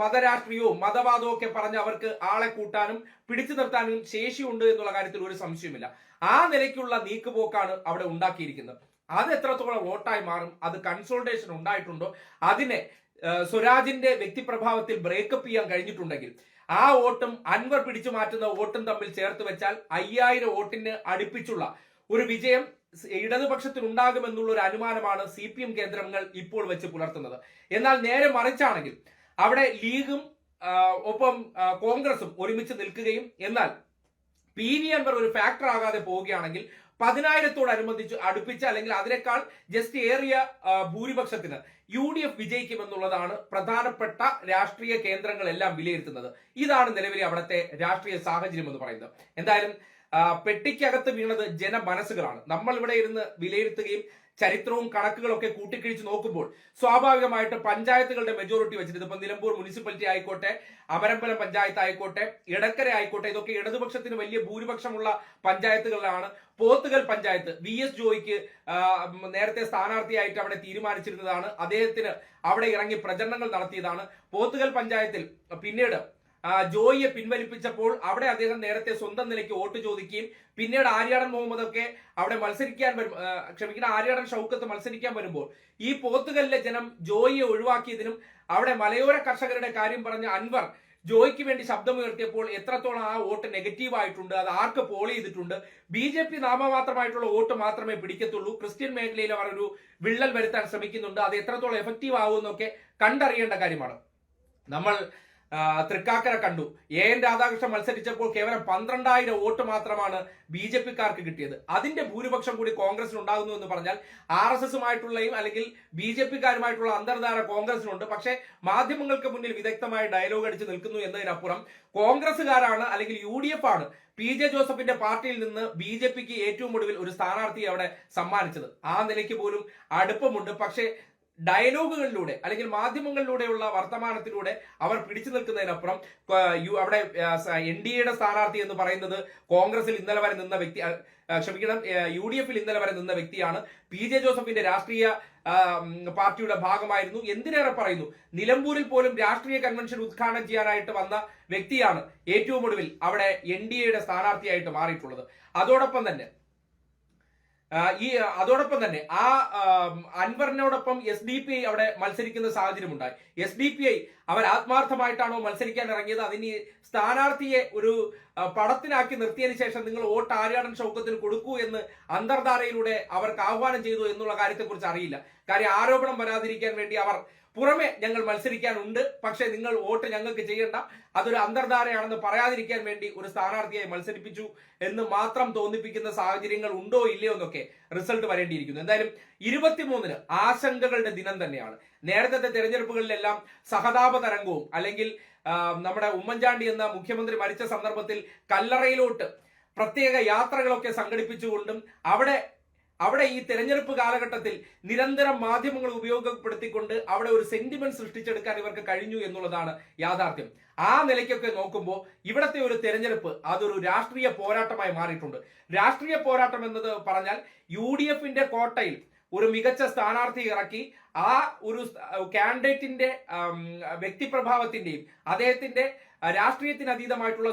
മതരാഷ്ട്രീയവും മതവാദവും ഒക്കെ പറഞ്ഞ് അവർക്ക് ആളെ കൂട്ടാനും പിടിച്ചു നിർത്താനും ശേഷിയുണ്ട് എന്നുള്ള കാര്യത്തിൽ ഒരു സംശയമില്ല ആ നിലയ്ക്കുള്ള നീക്കുപോക്കാണ് അവിടെ ഉണ്ടാക്കിയിരിക്കുന്നത്. അത് എത്രത്തോളം വോട്ടായി മാറും? അത് കൺസോൾട്ടേഷൻ ഉണ്ടായിട്ടുണ്ടോ? അതിനെ സ്വരാജിന്റെ വ്യക്തിപ്രഭാവത്തിൽ ബ്രേക്കപ്പ് ചെയ്യാൻ കഴിഞ്ഞിട്ടുണ്ടെങ്കിൽ ആ വോട്ടും അൻവർ പിടിച്ചു മാറ്റുന്ന വോട്ടും തമ്മിൽ ചേർത്ത് വെച്ചാൽ അയ്യായിരം വോട്ടിന് അടുപ്പിച്ചുള്ള ഒരു വിജയം ഇടതുപക്ഷത്തിൽ ഉണ്ടാകുമെന്നുള്ള ഒരു അനുമാനമാണ് സി പി എം കേന്ദ്രങ്ങൾ ഇപ്പോൾ വെച്ച് പുലർത്തുന്നത്. എന്നാൽ നേരെ മറിച്ചാണെങ്കിൽ അവിടെ ലീഗും ഒപ്പം കോൺഗ്രസും ഒരുമിച്ച് നിൽക്കുകയും എന്നാൽ പി വി അൻവർ ഒരു ഫാക്ടർ ആകാതെ പോവുകയാണെങ്കിൽ പതിനായിരത്തോടനുബന്ധിച്ച് അടുപ്പിച്ച് അല്ലെങ്കിൽ അതിനേക്കാൾ ജസ്റ്റ് ഏറിയ ഭൂരിപക്ഷത്തിന് യു ഡി എഫ് വിജയിക്കുമെന്നുള്ളതാണ് പ്രധാനപ്പെട്ട രാഷ്ട്രീയ കേന്ദ്രങ്ങളെല്ലാം വിലയിരുത്തുന്നത്. ഇതാണ് നിലവിലെ അവിടുത്തെ രാഷ്ട്രീയ സാഹചര്യം എന്ന് പറയുന്നത്. എന്തായാലും പെട്ടിക്കകത്ത് വീണത് ജനമനസ്സുകളാണ്. നമ്മൾ ഇവിടെ ഇരുന്ന് വിലയിരുത്തുകയും ചരിത്രവും കണക്കുകളൊക്കെ കൂട്ടിക്കിഴിച്ച് നോക്കുമ്പോൾ സ്വാഭാവികമായിട്ട് പഞ്ചായത്തുകളുടെ മെജോറിറ്റി വെച്ചിട്ട് ഇപ്പൊ നിലമ്പൂർ മുനിസിപ്പാലിറ്റി ആയിക്കോട്ടെ അമരമ്പലം പഞ്ചായത്ത് ആയിക്കോട്ടെ ഇടക്കര ആയിക്കോട്ടെ ഇതൊക്കെ ഇടതുപക്ഷത്തിന് വലിയ ഭൂരിപക്ഷമുള്ള പഞ്ചായത്തുകളിലാണ്. പോത്തുകൽ പഞ്ചായത്ത് വി എസ് ജോയിക്ക് നേരത്തെ സ്ഥാനാർത്ഥിയായിട്ട് അവിടെ തീരുമാനിച്ചിരുന്നതാണ്. അദ്ദേഹത്തിന് അവിടെ ഇറങ്ങി പ്രചരണങ്ങൾ നടത്തിയതാണ്. പോത്തുകൽ പഞ്ചായത്തിൽ പിന്നീട് ജോയിയെ പിൻവലിപ്പിച്ചപ്പോൾ അവിടെ അദ്ദേഹം നേരത്തെ സ്വന്തം നിലയ്ക്ക് വോട്ട് ചോദിക്കുകയും പിന്നീട് ആര്യാടൻ മുഹമ്മദ് ഒക്കെ അവിടെ മത്സരിക്കാൻ വരും ക്ഷമിക്കുന്ന ആര്യാടൻ ഷൗക്കത്ത് മത്സരിക്കാൻ വരുമ്പോൾ ഈ പോത്തുകലിലെ ജനം ജോയിയെ ഒഴിവാക്കിയതിനും അവിടെ മലയോര കർഷകരുടെ കാര്യം പറഞ്ഞ അൻവർ ജോയിക്ക് വേണ്ടി ശബ്ദമുയർത്തിയപ്പോൾ എത്രത്തോളം ആ വോട്ട് നെഗറ്റീവ് ആയിട്ടുണ്ട് അത് ആർക്ക് പോൾ ചെയ്തിട്ടുണ്ട് ബി ജെ പി നാമമാത്രമായിട്ടുള്ള വോട്ട് മാത്രമേ പിടിക്കത്തുള്ളൂ ക്രിസ്ത്യൻ മേഖലയിൽ അവർ ഒരു വിള്ളൽ വരുത്താൻ ശ്രമിക്കുന്നുണ്ട് അത് എത്രത്തോളം എഫക്റ്റീവ് ആവുമെന്നൊക്കെ കണ്ടറിയേണ്ട കാര്യമാണ്. നമ്മൾ തൃക്കാക്കര കണ്ടു. എ എൻ രാധാകൃഷ്ണൻ മത്സരിച്ചപ്പോൾ കേവലം പന്ത്രണ്ടായിരം വോട്ട് മാത്രമാണ് ബി ജെ പിക്കാർക്ക് കിട്ടിയത്. അതിന്റെ ഭൂരിപക്ഷം കൂടി കോൺഗ്രസിന് ഉണ്ടാകുന്നു എന്ന് പറഞ്ഞാൽ ആർ എസ് എസുമായിട്ടുള്ളയും അല്ലെങ്കിൽ ബി ജെ പിക്കാരുമായിട്ടുള്ള അന്തർധാര കോൺഗ്രസിനുണ്ട്. പക്ഷേ മാധ്യമങ്ങൾക്ക് മുന്നിൽ വിദഗ്ധമായ ഡയലോഗ് അടിച്ച് നിൽക്കുന്നു എന്നതിനപ്പുറം കോൺഗ്രസുകാരാണ് അല്ലെങ്കിൽ യു ഡി എഫ് ആണ് പി ജെ ജോസഫിന്റെ പാർട്ടിയിൽ നിന്ന് ബി ജെ പിക്ക് ഏറ്റവും ഒടുവിൽ ഒരു സ്ഥാനാർത്ഥിയെ അവിടെ സമ്മാനിച്ചത്. ആ നിലയ്ക്ക് പോലും അടുപ്പമുണ്ട്. പക്ഷേ ഡയലോഗുകളിലൂടെ അല്ലെങ്കിൽ മാധ്യമങ്ങളിലൂടെയുള്ള വർത്തമാനത്തിലൂടെ അവർ പിടിച്ചു നിൽക്കുന്നതിനപ്പുറം അവിടെ എൻ ഡി എയുടെ സ്ഥാനാർത്ഥി എന്ന് പറയുന്നത് കോൺഗ്രസിൽ ഇന്നലെ വരെ നിന്ന വ്യക്തി ക്ഷമിക്കണം യു ഡി എഫിൽ ഇന്നലെ വരെ നിന്ന വ്യക്തിയാണ്. പി ജെ ജോസഫിന്റെ രാഷ്ട്രീയ പാർട്ടിയുടെ ഭാഗമായിരുന്നു. എന്തിനേറെ പറയുന്നു? നിലമ്പൂരിൽ പോലും രാഷ്ട്രീയ കൺവെൻഷൻ ഉദ്ഘാടനം ചെയ്യാനായിട്ട് വന്ന വ്യക്തിയാണ് ഏറ്റവും ഒടുവിൽ അവിടെ എൻ ഡി എയുടെ സ്ഥാനാർത്ഥിയായിട്ട് മാറിയിട്ടുള്ളത്. അതോടൊപ്പം തന്നെ ഈ അതോടൊപ്പം തന്നെ ആ അൻവറിനോടൊപ്പം എസ് ഡി പി ഐ അവിടെ മത്സരിക്കുന്ന സാഹചര്യം ഉണ്ടായി എസ് ഡി പി ഐ അവർ ആത്മാർത്ഥമായിട്ടാണോ മത്സരിക്കാൻ ഇറങ്ങിയത്? അതിന് സ്ഥാനാർത്ഥിയെ ഒരു പടത്തിനാക്കി നിർത്തിയതിനു ശേഷം നിങ്ങൾ വോട്ട് ആര്യാടൻ ഷൗക്കത്തിന് കൊടുക്കൂ എന്ന് അന്തർധാരയിലൂടെ അവർക്ക് ആഹ്വാനം ചെയ്തു എന്നുള്ള കാര്യത്തെക്കുറിച്ച് അറിയില്ല. കാര്യം ആരോപണം വരാതിരിക്കാൻ വേണ്ടി അവർ പുറമെ ഞങ്ങൾ മത്സരിക്കാനുണ്ട്. പക്ഷേ നിങ്ങൾ വോട്ട് ഞങ്ങൾക്ക് ചെയ്യേണ്ട. അതൊരു അന്തർധാരയാണെന്ന് പറയാതിരിക്കാൻ വേണ്ടി ഒരു സ്ഥാനാർത്ഥിയെ മത്സരിപ്പിച്ചു എന്ന് മാത്രം തോന്നിപ്പിക്കുന്ന സാഹചര്യങ്ങൾ ഉണ്ടോ ഇല്ലയോ എന്നൊക്കെ റിസൾട്ട് വരേണ്ടിയിരിക്കുന്നു. എന്തായാലും ഇരുപത്തിമൂന്നിന് ആശങ്കകളുടെ ദിനം തന്നെയാണ്. നേരത്തെ തെരഞ്ഞെടുപ്പുകളിലെല്ലാം സഹതാപ തരംഗവും അല്ലെങ്കിൽ നമ്മുടെ ഉമ്മൻചാണ്ടി എന്ന മുഖ്യമന്ത്രി മരിച്ച സന്ദർഭത്തിൽ കല്ലറയിലോട്ട് പ്രത്യേക യാത്രകളൊക്കെ സംഘടിപ്പിച്ചുകൊണ്ടും അവിടെ അവിടെ ഈ തെരഞ്ഞെടുപ്പ് കാലഘട്ടത്തിൽ നിരന്തരം മാധ്യമങ്ങൾ ഉപയോഗപ്പെടുത്തിക്കൊണ്ട് അവിടെ ഒരു സെന്റിമെന്റ് സൃഷ്ടിച്ചെടുക്കാൻ ഇവർക്ക് കഴിഞ്ഞു എന്നുള്ളതാണ് യാഥാർത്ഥ്യം. ആ നിലയ്ക്കൊക്കെ നോക്കുമ്പോൾ ഇവിടത്തെ ഒരു തെരഞ്ഞെടുപ്പ് അതൊരു രാഷ്ട്രീയ പോരാട്ടമായി മാറിയിട്ടുണ്ട്. രാഷ്ട്രീയ പോരാട്ടം എന്നത് പറഞ്ഞാൽ യു ഡി എഫിന്റെ കോട്ടയിൽ ഒരു മികച്ച സ്ഥാനാർത്ഥി ഇറക്കി ആ ഒരു കാൻഡിഡേറ്റിന്റെ വ്യക്തിപ്രഭാവത്തിന്റെയും അദ്ദേഹത്തിന്റെ രാഷ്ട്രീയത്തിന് അതീതമായിട്ടുള്ള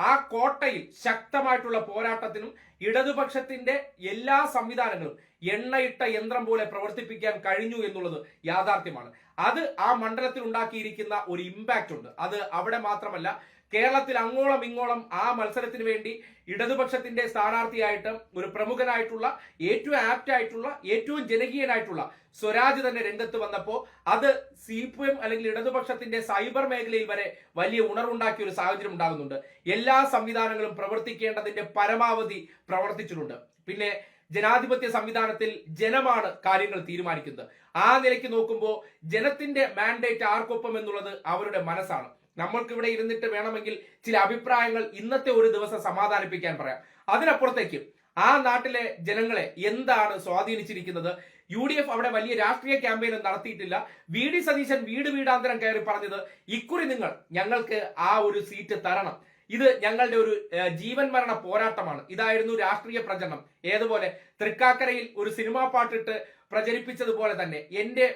ആ കോട്ടയിൽ ശക്തമായിട്ടുള്ള പോരാട്ടത്തിനും ഇടതുപക്ഷത്തിന്റെ എല്ലാ സംവിധാനങ്ങളും എണ്ണയിട്ട യന്ത്രം പോലെ പ്രവർത്തിപ്പിക്കാൻ കഴിഞ്ഞു എന്നുള്ളത് യാഥാർത്ഥ്യമാണ്. അത് ആ മണ്ഡലത്തിൽ ഉണ്ടാക്കിയിരിക്കുന്ന ഒരു ഇമ്പാക്റ്റ് ഉണ്ട്. അത് അവിടെ മാത്രമല്ല കേരളത്തിൽ അങ്ങോളം ഇങ്ങോളം ആ മത്സരത്തിന് വേണ്ടി ഇടതുപക്ഷത്തിന്റെ സ്ഥാനാർത്ഥിയായിട്ട് ഒരു പ്രമുഖനായിട്ടുള്ള ഏറ്റവും ആപ്റ്റ് ആയിട്ടുള്ള ഏറ്റവും ജനകീയനായിട്ടുള്ള സ്വരാജ് തന്നെ രംഗത്ത് വന്നപ്പോൾ അത് സി പി എം അല്ലെങ്കിൽ ഇടതുപക്ഷത്തിന്റെ സൈബർ മേഖലയിൽ വരെ വലിയ ഉണർവുണ്ടാക്കിയ ഒരു സാഹചര്യം ഉണ്ടാകുന്നുണ്ട്. എല്ലാ സംവിധാനങ്ങളും പ്രവർത്തിക്കേണ്ടതിന്റെ പരമാവധി പ്രവർത്തിച്ചിട്ടുണ്ട്. പിന്നെ ജനാധിപത്യ സംവിധാനത്തിൽ ജനമാണ് കാര്യങ്ങൾ തീരുമാനിക്കുന്നത്. ആ നിലയ്ക്ക് നോക്കുമ്പോൾ ജനത്തിന്റെ മാൻഡേറ്റ് ആർക്കൊപ്പം എന്നുള്ളത് അവരുടെ മനസ്സാണ്. നമ്മൾക്ക് ഇവിടെ ഇരുന്നിട്ട് വേണമെങ്കിൽ ചില അഭിപ്രായങ്ങൾ ഇന്നത്തെ ഒരു ദിവസം സമാധാനിപ്പിക്കാൻ പറയാം. അതിനപ്പുറത്തേക്ക് ആ നാട്ടിലെ ജനങ്ങളെ എന്താണ് സ്വാധീനിച്ചിരിക്കുന്നത്? യു ഡി എഫ് അവിടെ വലിയ രാഷ്ട്രീയ ക്യാമ്പയിനും നടത്തിയിട്ടില്ല. വി ഡി സതീശൻ വീട് വീടാന്തരം കയറി പറഞ്ഞത് ഇക്കുറി നിങ്ങൾ ഞങ്ങൾക്ക് ആ ഒരു സീറ്റ് തരണം. ഇത് ഞങ്ങളുടെ ഒരു ജീവൻ മരണ പോരാട്ടമാണ്. ഇതായിരുന്നു രാഷ്ട്രീയ പ്രചരണം. ഏതുപോലെ തൃക്കാക്കരയിൽ ഒരു സിനിമാ പാട്ടിട്ട് പ്രചരിപ്പിച്ചതുപോലെ തന്നെ എന്റെ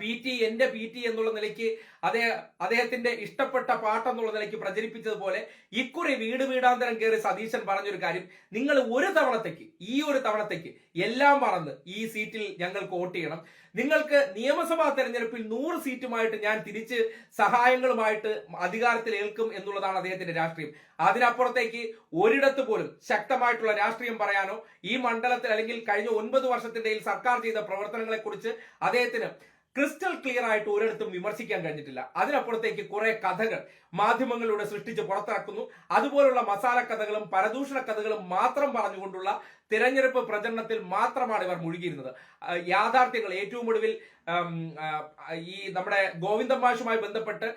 പി ടി എന്റെ പി ടി എന്നുള്ള നിലയ്ക്ക് അതേ അദ്ദേഹത്തിന്റെ ഇഷ്ടപ്പെട്ട പാട്ടെന്നുള്ള നിലയ്ക്ക് പ്രചരിപ്പിച്ചതുപോലെ ഇക്കുറി വീട് വീടാന്തരം കയറി സതീശൻ പറഞ്ഞൊരു കാര്യം. നിങ്ങൾ ഒരു തവണത്തേക്ക് ഈ ഒരു തവണത്തേക്ക് എല്ലാം മറന്ന് ഈ സീറ്റിൽ ഞങ്ങൾക്ക് വോട്ട് ചെയ്യണം. നിങ്ങൾക്ക് നിയമസഭാ തെരഞ്ഞെടുപ്പിൽ നൂറ് സീറ്റുമായിട്ട് ഞാൻ തിരിച്ച് സഹായങ്ങളുമായിട്ട് അധികാരത്തിൽ ഏൽക്കും എന്നുള്ളതാണ് അദ്ദേഹത്തിന്റെ രാഷ്ട്രീയം. അതിനപ്പുറത്തേക്ക് ഒരിടത്ത് പോലും ശക്തമായിട്ടുള്ള രാഷ്ട്രീയം പറയാനോ ഈ മണ്ഡലത്തിൽ അല്ലെങ്കിൽ കഴിഞ്ഞ ഒൻപത് വർഷത്തിന്റെ സർക്കാർ ചെയ്ത പ്രവർത്തനങ്ങളെ കുറിച്ച് അദ്ദേഹത്തിന് ക്രിസ്റ്റൽ ക്ലിയർ ആയിട്ട് ഒരിടത്തും വിമർശിക്കാൻ കഴിഞ്ഞിട്ടില്ല. അതിനപ്പുറത്തേക്ക് കുറെ കഥകൾ മാധ്യമങ്ങളിലൂടെ സൃഷ്ടിച്ച് പുറത്തിറക്കുന്നു അതുപോലുള്ള മസാല കഥകളും പരദൂഷണ കഥകളും മാത്രം പറഞ്ഞുകൊണ്ടുള്ള തിരഞ്ഞെടുപ്പ് പ്രചരണത്തിൽ മാത്രമാണ് ഇവർ മുഴുകിയിരുന്നത്. യാഥാർത്ഥ്യങ്ങൾ ഏറ്റവും ഒടുവിൽ ഈ നമ്മുടെ ഗോവിന്ദൻ മാഷുമായി ബന്ധപ്പെട്ട്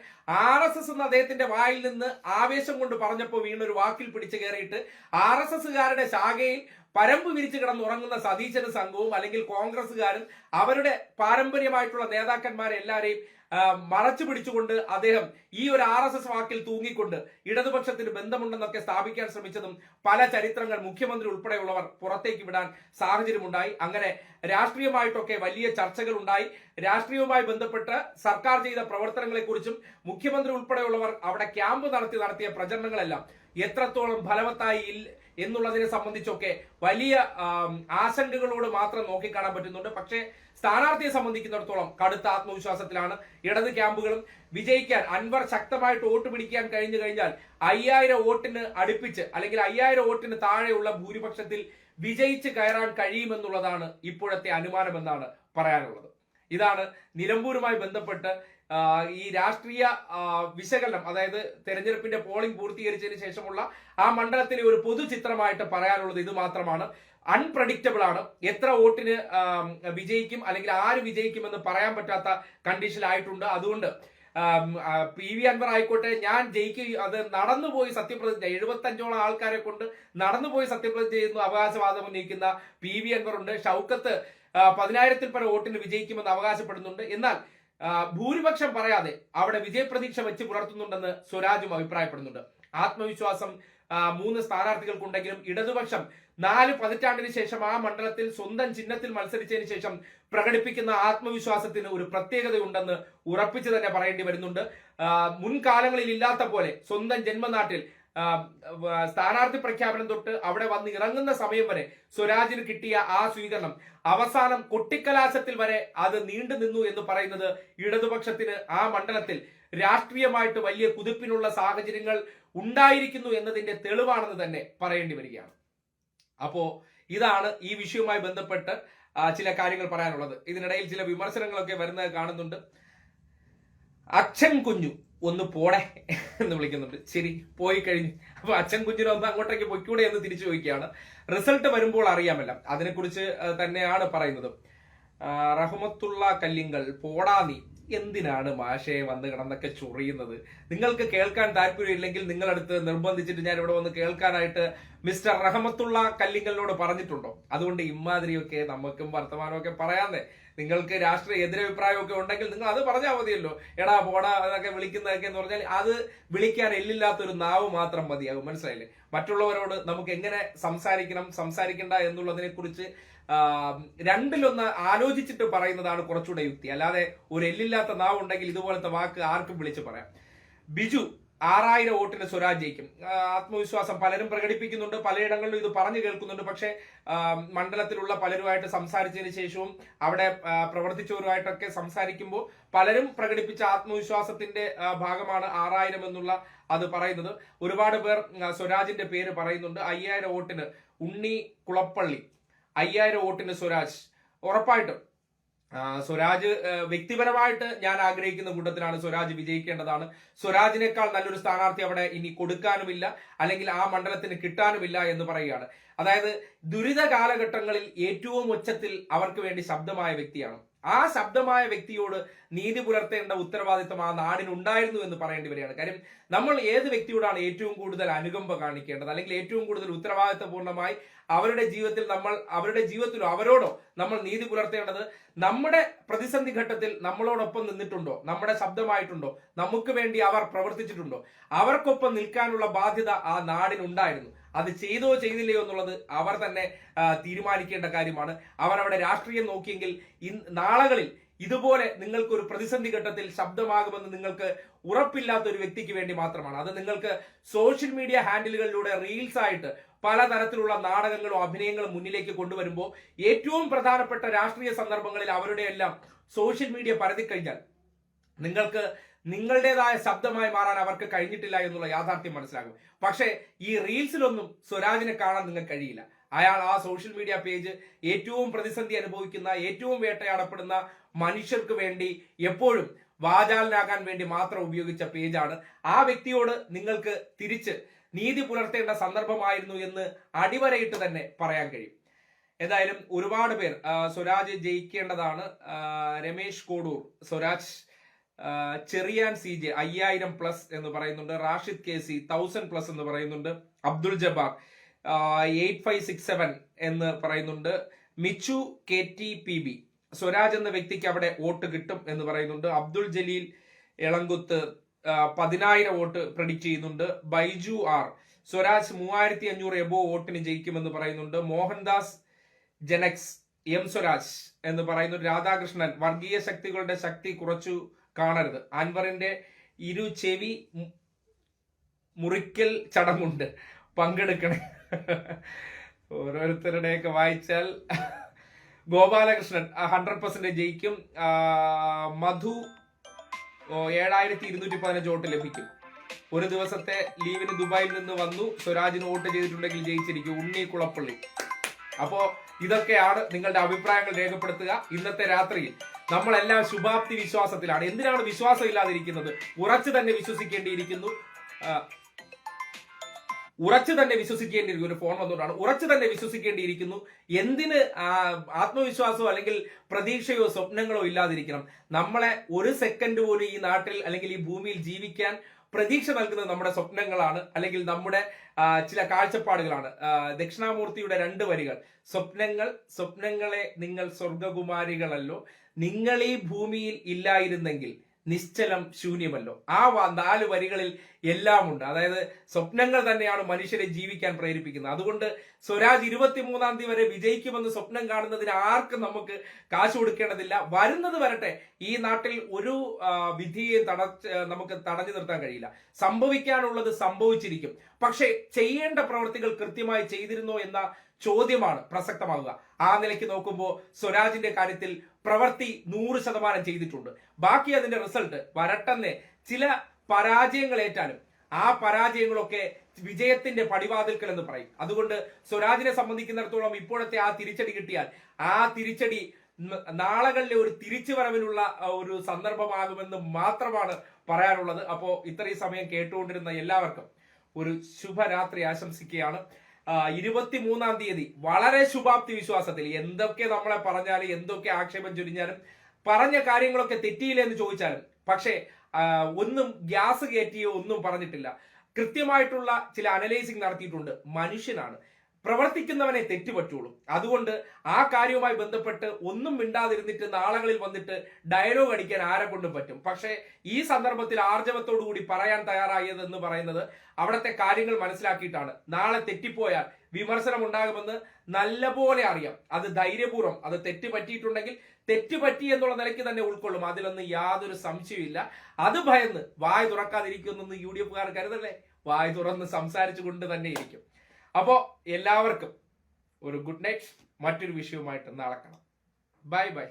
ആർ എസ് എസ് എന്ന അദ്ദേഹത്തിന്റെ വായിൽ നിന്ന് ആവേശം കൊണ്ട് പറഞ്ഞപ്പോൾ വീണൊരു വാക്കിൽ പിടിച്ചു കയറിയിട്ട് ആർ എസ് എസ്സുകാരുടെ ശാഖയിൽ പരമ്പ് വിരിച്ചു കിടന്നുറങ്ങുന്ന സതീശനും സംഘവും അല്ലെങ്കിൽ കോൺഗ്രസ്സുകാരും അവരുടെ പാരമ്പര്യമായിട്ടുള്ള നേതാക്കന്മാരെ എല്ലാവരെയും മറച്ചു പിടിച്ചുകൊണ്ട് അദ്ദേഹം ഈ ഒരു ആർ എസ് എസ് വാക്കിൽ തൂങ്ങിക്കൊണ്ട് ഇടതുപക്ഷത്തിന് ബന്ധമുണ്ടെന്നൊക്കെ സ്ഥാപിക്കാൻ ശ്രമിച്ചതും പല ചരിത്രങ്ങൾ മുഖ്യമന്ത്രി ഉൾപ്പെടെയുള്ളവർ പുറത്തേക്ക് വിടാൻ സാഹചര്യമുണ്ടായി. അങ്ങനെ രാഷ്ട്രീയമായിട്ടൊക്കെ വലിയ ചർച്ചകൾ ഉണ്ടായി രാഷ്ട്രീയവുമായി ബന്ധപ്പെട്ട് സർക്കാർ ചെയ്ത പ്രവർത്തനങ്ങളെക്കുറിച്ചും മുഖ്യമന്ത്രി ഉൾപ്പെടെയുള്ളവർ അവിടെ ക്യാമ്പ് നടത്തി നടത്തിയ പ്രചരണങ്ങളെല്ലാം എത്രത്തോളം ഫലവത്തായി എന്നുള്ളതിനെ സംബന്ധിച്ചൊക്കെ വലിയ ആശങ്കകളോട് മാത്രം നോക്കിക്കാണാൻ പറ്റുന്നുണ്ട്. പക്ഷേ സ്ഥാനാർത്ഥിയെ സംബന്ധിക്കുന്നിടത്തോളം കടുത്ത ആത്മവിശ്വാസത്തിലാണ്. ഇടത് ക്യാമ്പുകളും വിജയിക്കാൻ അൻവർ ശക്തമായിട്ട് വോട്ട് പിടിക്കാൻ കഴിഞ്ഞു കഴിഞ്ഞാൽ അയ്യായിരം വോട്ടിന് അടുപ്പിച്ച് അല്ലെങ്കിൽ അയ്യായിരം വോട്ടിന് താഴെയുള്ള ഭൂരിപക്ഷത്തിൽ വിജയിച്ച് കയറാൻ കഴിയുമെന്നുള്ളതാണ് ഇപ്പോഴത്തെ അനുമാനമെന്നാണ് പറയാനുള്ളത്. ഇതാണ് നിലമ്പൂരുമായി ബന്ധപ്പെട്ട് ഈ രാഷ്ട്രീയ വിശകലനം അതായത് തെരഞ്ഞെടുപ്പിന്റെ പോളിംഗ് പൂർത്തീകരിച്ചതിന് ശേഷമുള്ള ആ മണ്ഡലത്തിലെ ഒരു പൊതു ചിത്രമായിട്ട് പറയാനുള്ളത് ഇത് മാത്രമാണ് അൺപ്രഡിക്റ്റബിൾ ആണ്. എത്ര വോട്ടിന് വിജയിക്കും അല്ലെങ്കിൽ ആര് വിജയിക്കുമെന്ന് പറയാൻ പറ്റാത്ത കണ്ടീഷനിലായിട്ടുണ്ട് അതുകൊണ്ട് പി വി അൻവർ ആയിക്കോട്ടെ ഞാൻ ജയിക്കുക അത് നടന്നുപോയി സത്യപ്രതിജ്ഞ എഴുപത്തി അഞ്ചോളം ആൾക്കാരെ കൊണ്ട് നടന്നുപോയി സത്യപ്രതിജ്ഞ ചെയ്യുന്നു. അവകാശവാദം ഉന്നയിക്കുന്ന പി വി അൻവർ ഉണ്ട്. ഷൗക്കത്ത് പതിനായിരത്തിൽ പരം വോട്ടിന് വിജയിക്കുമെന്ന് അവകാശപ്പെടുന്നുണ്ട്. എന്നാൽ ഭൂരിപക്ഷം പറയാതെ അവിടെ വിജയപ്രതീക്ഷ വെച്ച് പുലർത്തുന്നുണ്ടെന്ന് സ്വരാജും അഭിപ്രായപ്പെടുന്നുണ്ട്. ആത്മവിശ്വാസം മൂന്ന് സ്ഥാനാർത്ഥികൾക്കുണ്ടെങ്കിലും ഇടതുപക്ഷം നാല് പതിറ്റാണ്ടിന് ശേഷം ആ മണ്ഡലത്തിൽ സ്വന്തം ചിഹ്നത്തിൽ മത്സരിച്ചതിന് ശേഷം പ്രകടിപ്പിക്കുന്ന ആത്മവിശ്വാസത്തിന് ഒരു പ്രത്യേകതയുണ്ടെന്ന് ഉറപ്പിച്ചു തന്നെ പറയേണ്ടി വരുന്നുണ്ട്. മുൻകാലങ്ങളിൽ ഇല്ലാത്ത പോലെ സ്വന്തം ജന്മനാട്ടിൽ സ്ഥാനാർത്ഥി പ്രഖ്യാപനം തൊട്ട് അവിടെ വന്ന് ഇറങ്ങുന്ന സമയം വരെ സ്വരാജിന് കിട്ടിയ ആ സ്വീകരണം അവസാനം കൊട്ടിക്കലാശത്തിൽ വരെ അത് നീണ്ടു നിന്നു എന്ന് പറയുന്നത് ഇടതുപക്ഷത്തിന് ആ മണ്ഡലത്തിൽ രാഷ്ട്രീയമായിട്ട് വലിയ കുതിപ്പിനുള്ള സാഹചര്യങ്ങൾ ഉണ്ടായിരിക്കുന്നു എന്നതിന്റെ തെളിവാണെന്ന് തന്നെ പറയേണ്ടി വരികയാണ്. അപ്പോ ഇതാണ് ഈ വിഷയവുമായി ബന്ധപ്പെട്ട് ചില കാര്യങ്ങൾ പറയാനുള്ളത്. ഇതിനിടയിൽ ചില വിമർശനങ്ങളൊക്കെ വരുന്നത് കാണുന്നുണ്ട്. അച്ഛൻ കുഞ്ഞു ഒന്ന് പോടെ എന്ന് വിളിക്കുന്നുണ്ട്. ശരി പോയി കഴിഞ്ഞു. അപ്പൊ അച്ഛൻ കുഞ്ഞിനെ ഒന്ന് അങ്ങോട്ടേക്ക് പൊയ്ക്കൂടെ എന്ന് തിരിച്ചു ചോദിക്കുകയാണ്. റിസൾട്ട് വരുമ്പോൾ അറിയാമല്ല. അതിനെക്കുറിച്ച് തന്നെയാണ് പറയുന്നത്. റഹ്മത്തുള്ള കല്ലിങ്കൽ പോടാ നീ. എന്തിനാണ് മാഷയെ വന്ന് കിടന്നൊക്കെ ചൊറിയുന്നത്? നിങ്ങൾക്ക് കേൾക്കാൻ താല്പര്യമില്ലെങ്കിൽ നിങ്ങളടുത്ത് നിർബന്ധിച്ചിട്ട് ഞാൻ ഇവിടെ വന്ന് കേൾക്കാനായിട്ട് മിസ്റ്റർ റഹമത്തുള്ള കല്ലിങ്കലിനോട് പറഞ്ഞിട്ടുണ്ടോ? അതുകൊണ്ട് ഇമാതിരിയൊക്കെ നമുക്കും വർത്തമാനമൊക്കെ പറയാന്നേ. നിങ്ങൾക്ക് രാഷ്ട്രീയ എതിരഭിപ്രായമൊക്കെ ഉണ്ടെങ്കിൽ നിങ്ങൾ അത് പറഞ്ഞാൽ മതിയല്ലോ. എടാ പോടാ അതൊക്കെ വിളിക്കുന്നതൊക്കെ എന്ന് പറഞ്ഞാൽ അത് വിളിക്കാൻ എല്ലില്ലാത്തൊരു നാവ് മാത്രം മതിയാകും. മനസ്സിലായില്ലേ? മറ്റുള്ളവരോട് നമുക്ക് എങ്ങനെ സംസാരിക്കണം സംസാരിക്കണ്ട എന്നുള്ളതിനെ കുറിച്ച് രണ്ടിലൊന്ന് ആലോചിച്ചിട്ട് പറയുന്നതാണ് കുറച്ചുകൂടെ യുക്തി. അല്ലാതെ ഒരു എല്ലില്ലാത്ത നാവ് ഉണ്ടെങ്കിൽ ഇതുപോലത്തെ വാക്ക് ആർക്കും വിളിച്ച് പറയാം. ബിജു ആറായിരം വോട്ടിന് സ്വരാജ് ജയിക്കും. ആത്മവിശ്വാസം പലരും പ്രകടിപ്പിക്കുന്നുണ്ട് പലയിടങ്ങളിലും ഇത് പറഞ്ഞു കേൾക്കുന്നുണ്ട്. പക്ഷേ മണ്ഡലത്തിലുള്ള പലരുമായിട്ട് സംസാരിച്ചതിന് ശേഷവും അവിടെ പ്രവർത്തിച്ചവരുമായിട്ടൊക്കെ സംസാരിക്കുമ്പോൾ പലരും പ്രകടിപ്പിച്ച ആത്മവിശ്വാസത്തിന്റെ ഭാഗമാണ് ആറായിരം എന്നുള്ള അത് പറയുന്നത്. ഒരുപാട് പേർ സ്വരാജിന്റെ പേര് പറയുന്നുണ്ട്. അയ്യായിരം വോട്ടിന് ഉണ്ണി കുളപ്പള്ളി. അയ്യായിരം വോട്ടിന് സ്വരാജ്. ഉറപ്പായിട്ടും. സ്വരാജ് വ്യക്തിപരമായിട്ട് ഞാൻ ആഗ്രഹിക്കുന്ന കൂട്ടത്തിലാണ് സ്വരാജ് വിജയിക്കേണ്ടതാണ്. സ്വരാജിനേക്കാൾ നല്ലൊരു സ്ഥാനാർത്ഥി അവിടെ ഇനി കൊടുക്കാനുമില്ല അല്ലെങ്കിൽ ആ മണ്ഡലത്തിന് കിട്ടാനുമില്ല എന്ന് പറയുകയാണ്. അതായത് ദുരിത കാലഘട്ടങ്ങളിൽ ഏറ്റവും ഉച്ചത്തിൽ അവർക്ക് വേണ്ടി ശബ്ദമായ വ്യക്തിയാണ്. ആ ശബ്ദമായ വ്യക്തിയോട് നീതി പുലർത്തേണ്ട ഉത്തരവാദിത്വം ആ നാടിനുണ്ടായിരുന്നു എന്ന് പറയേണ്ടി വരികയാണ്. കാര്യം നമ്മൾ ഏത് വ്യക്തിയോടാണ് ഏറ്റവും കൂടുതൽ അനുകമ്പ കാണിക്കേണ്ടത്? അല്ലെങ്കിൽ ഏറ്റവും കൂടുതൽ ഉത്തരവാദിത്വപൂർണമായി അവരുടെ ജീവിതത്തിൽ നമ്മൾ അവരുടെ ജീവിതത്തിലോ അവരോടോ നമ്മൾ നീതി പുലർത്തേണ്ടത് നമ്മുടെ പ്രതിസന്ധി ഘട്ടത്തിൽ നമ്മളോടൊപ്പം നിന്നിട്ടുണ്ടോ? നമ്മുടെ ശബ്ദമായിട്ടുണ്ടോ? നമുക്ക് വേണ്ടി അവർ പ്രവർത്തിച്ചിട്ടുണ്ടോ? അവർക്കൊപ്പം നിൽക്കാനുള്ള ബാധ്യത ആ നാടിനുണ്ടായിരുന്നു. അത് ചെയ്തോ ചെയ്തില്ലയോ എന്നുള്ളത് അവർ തന്നെ തീരുമാനിക്കേണ്ട കാര്യമാണ്. അവർ അവിടെ രാഷ്ട്രീയം നോക്കിയെങ്കിൽ നാളകളിൽ ഇതുപോലെ നിങ്ങൾക്ക് ഒരു പ്രതിസന്ധി ഘട്ടത്തിൽ ശബ്ദമാകുമെന്ന് നിങ്ങൾക്ക് ഉറപ്പില്ലാത്ത ഒരു വ്യക്തിക്ക് വേണ്ടി മാത്രമാണ്. അത് നിങ്ങൾക്ക് സോഷ്യൽ മീഡിയ ഹാൻഡിലുകളിലൂടെ റീൽസ് ആയിട്ട് പലതരത്തിലുള്ള നാടകങ്ങളും അഭിനയങ്ങളും മുന്നിലേക്ക് കൊണ്ടുവരുമ്പോൾ ഏറ്റവും പ്രധാനപ്പെട്ട രാഷ്ട്രീയ സന്ദർഭങ്ങളിൽ അവരുടെ എല്ലാം സോഷ്യൽ മീഡിയ പരതി കഴിഞ്ഞാൽ നിങ്ങൾക്ക് നിങ്ങളുടേതായ ശബ്ദമായി മാറാൻ അവർക്ക് കഴിഞ്ഞിട്ടില്ല എന്നുള്ള യാഥാർത്ഥ്യം മനസ്സിലാകും. പക്ഷേ ഈ റീൽസിലൊന്നും സ്വരാജിനെ കാണാൻ നിങ്ങൾക്ക് കഴിയില്ല. അയാൾ ആ സോഷ്യൽ മീഡിയ പേജ് ഏറ്റവും പ്രതിസന്ധി അനുഭവിക്കുന്ന ഏറ്റവും വേട്ടയാടപ്പെടുന്ന മനുഷ്യർക്ക് വേണ്ടി എപ്പോഴും വാചാലനാകാൻ വേണ്ടി മാത്രം ഉപയോഗിച്ച പേജാണ് ആ വ്യക്തിയോട് നിങ്ങൾക്ക് തിരിച്ച് നീതി പുലർത്തേണ്ട സന്ദർഭമായിരുന്നു എന്ന് അടിവരയിട്ട് തന്നെ പറയാൻ കഴിയും. എന്തായാലും ഒരുപാട് പേർ സ്വരാജ് ജയിക്കേണ്ടതാണ്. രമേശ് കോഡൂർ സ്വരാജ് ചെറിയാൻ സി ജെ അയ്യായിരം പ്ലസ് എന്ന് പറയുന്നുണ്ട്. Rashid K C thousand plus എന്ന് പറയുന്നുണ്ട്. Abdul Jabbar eight five six seven എന്ന് പറയുന്നുണ്ട്. Michu K T P B Swaraj എന്ന വ്യക്തിക്ക് അവിടെ വോട്ട് കിട്ടും എന്ന് പറയുന്നുണ്ട്. അബ്ദുൾ ജലീൽ ഇളങ്കുത്ത് പതിനായിരം വോട്ട് പ്രഡിക്റ്റ് ചെയ്യുന്നുണ്ട്. ബൈജു ആർ. സ്വരാജ് മൂവായിരത്തി അഞ്ഞൂറ് എബോ വോട്ടിന് ജയിക്കുമെന്ന് പറയുന്നുണ്ട്. മോഹൻദാസ് ജനക്സ് എം സ്വരാജ് എന്ന് പറയുന്നു രാധാകൃഷ്ണൻ വർഗീയ ശക്തികളുടെ ശക്തി കുറച്ചു കാണരുത്. അൻവറിന്റെ ഇരു ചെവി മുറിക്കൽ ചടങ്ങുണ്ട്. പങ്കെടുക്കണേ. ഓരോരുത്തരുടെയൊക്കെ വായിച്ചാൽ ഗോപാലകൃഷ്ണൻ ഹൺഡ്രഡ് പെർസെന്റ് ജയിക്കും. മധു ഏഴായിരത്തി ഇരുന്നൂറ്റി പതിനഞ്ച് വോട്ട് ലഭിക്കും. ഒരു ദിവസത്തെ ലീവിന് ദുബായിൽ നിന്ന് വന്നു സ്വരാജിന് വോട്ട് ചെയ്തിട്ടുണ്ടെങ്കിൽ ജയിച്ചിരിക്കും ഉണ്ണി കുളപ്പള്ളി. അപ്പോ ഇതൊക്കെയാണ് നിങ്ങളുടെ അഭിപ്രായങ്ങൾ രേഖപ്പെടുത്തുക. ഇന്നത്തെ രാത്രിയിൽ നമ്മളെല്ലാം ശുഭാപ്തി വിശ്വാസത്തിലാണ്. എന്തിനാണ് വിശ്വാസം ഇല്ലാതിരിക്കുന്നത്? ഉറച്ചു തന്നെ വിശ്വസിക്കേണ്ടിയിരിക്കുന്നു. ഉറച്ചു തന്നെ വിശ്വസിക്കേണ്ടിയിരിക്കുന്നു. ഒരു ഫോൺ വന്നുകൊണ്ടാണ് ഉറച്ചു തന്നെ വിശ്വസിക്കേണ്ടിയിരിക്കുന്നു. എന്തിന് ആത്മവിശ്വാസമോ അല്ലെങ്കിൽ പ്രതീക്ഷയോ സ്വപ്നങ്ങളോ ഇല്ലാതിരിക്കണം. നമ്മളെ ഒരു സെക്കൻഡ് പോലും ഈ നാട്ടിൽ അല്ലെങ്കിൽ ഈ ഭൂമിയിൽ ജീവിക്കാൻ പ്രതീക്ഷ നൽകുന്നത് നമ്മുടെ സ്വപ്നങ്ങളാണ്. അല്ലെങ്കിൽ നമ്മുടെ ചില കാഴ്ചപ്പാടുകളാണ്. ദക്ഷിണാമൂർത്തിയുടെ രണ്ട് വരികൾ. സ്വപ്നങ്ങൾ സ്വപ്നങ്ങളെ നിങ്ങൾ സ്വർഗകുമാരികളല്ലോ നിങ്ങൾ ഈ ഭൂമിയിൽ ഇല്ലായിരുന്നെങ്കിൽ നിശ്ചലം ശൂന്യമല്ലോ. ആ നാല് വരികളിൽ എല്ലാം ഉണ്ട് അതായത് സ്വപ്നങ്ങൾ തന്നെയാണ് മനുഷ്യരെ ജീവിക്കാൻ പ്രേരിപ്പിക്കുന്നത്. അതുകൊണ്ട് സ്വരാജ് ഇരുപത്തിമൂന്നാം തീയതി വരെ വിജയിക്കുമെന്ന് സ്വപ്നം കാണുന്നതിന് ആർക്കും നമുക്ക് കാശ് കൊടുക്കേണ്ടതില്ല. വരുന്നത് വരട്ടെ. ഈ നാട്ടിൽ ഒരു വിധിയെ വിധിയെയും തട നമുക്ക് തടഞ്ഞു നിർത്താൻ കഴിയില്ല. സംഭവിക്കാനുള്ളത് സംഭവിച്ചിരിക്കും. പക്ഷേ ചെയ്യേണ്ട പ്രവൃത്തികൾ കൃത്യമായി ചെയ്തിരുന്നോ എന്ന ചോദ്യമാണ് പ്രസക്തമാകുക. ആ നിലയ്ക്ക് നോക്കുമ്പോൾ സ്വരാജിന്റെ കാര്യത്തിൽ പ്രവൃത്തി നൂറ് ശതമാനം ചെയ്തിട്ടുണ്ട്. ബാക്കി അതിന്റെ റിസൾട്ട് വരട്ടെന്ന് ചില പരാജയങ്ങൾ ഏറ്റാലും ആ പരാജയങ്ങളൊക്കെ വിജയത്തിന്റെ പടിവാതിൽക്കൽ എന്ന് പറയും. അതുകൊണ്ട് സ്വരാജിനെ സംബന്ധിക്കുന്നിടത്തോളം ഇപ്പോഴത്തെ ആ തിരിച്ചടി കിട്ടിയാൽ ആ തിരിച്ചടി നാളകളിലെ ഒരു തിരിച്ചുവരവിനുള്ള ആ, ഒരു സന്ദർഭമാകുമെന്ന് മാത്രമാണ് പറയാനുള്ളത്. അപ്പോൾ ഇത്രയും സമയം കേട്ടുകൊണ്ടിരുന്ന എല്ലാവർക്കും ഒരു ശുഭരാത്രി ആശംസിക്കുകയാണ്. ഇരുപത്തി മൂന്നാം തീയതി. വളരെ ശുഭാപ്തി വിശ്വാസത്തിൽ എന്തൊക്കെ നമ്മളെ പറഞ്ഞാലും എന്തൊക്കെ ആക്ഷേപം ചൊരിഞ്ഞാലും പറഞ്ഞ കാര്യങ്ങളൊക്കെ തെറ്റിയില്ല എന്ന് ചോദിച്ചാലും പക്ഷേ ഒന്നും ഗ്യാസ് കയറ്റിയോ ഒന്നും പറഞ്ഞിട്ടില്ല. കൃത്യമായിട്ടുള്ള ചില അനലൈസിങ് നടത്തിയിട്ടുണ്ട്. മനുഷ്യനാണ്. പ്രവർത്തിക്കുന്നവനെ തെറ്റുപറ്റുള്ളൂ. അതുകൊണ്ട് ആ കാര്യവുമായി ബന്ധപ്പെട്ട് ഒന്നും മിണ്ടാതിരുന്നിട്ട് നാളുകളിൽ വന്നിട്ട് ഡയലോഗ് അടിക്കാൻ ആരെ കൊണ്ടും പറ്റും. പക്ഷേ ഈ സന്ദർഭത്തിൽ ആർജവത്തോടു കൂടി പറയാൻ തയ്യാറായതെന്ന് പറയുന്നത് അവിടുത്തെ കാര്യങ്ങൾ മനസ്സിലാക്കിയിട്ടാണ്. നാളെ തെറ്റിപ്പോയാൽ വിമർശനം ഉണ്ടാകുമെന്ന് നല്ലപോലെ അറിയാം. അത് ധൈര്യപൂർവം അത് തെറ്റ് പറ്റിയിട്ടുണ്ടെങ്കിൽ തെറ്റ് പറ്റി എന്നുള്ള നിലയ്ക്ക് തന്നെ ഉൾക്കൊള്ളും. അതിലൊന്നും യാതൊരു സംശയമില്ല അത് ഭയന്ന് വായ തുറക്കാതിരിക്കുമെന്നൊന്നും യു ഡി എഫുകാർ കരുതല്ലേ? വായ തുറന്ന് സംസാരിച്ചു കൊണ്ട് തന്നെ ഇരിക്കും. അപ്പോ എല്ലാവർക്കും ഒരു ഗുഡ് നൈറ്റ്. മറ്റൊരു വിഷയവുമായിട്ട് നാളെ കാണാം. Bye bye.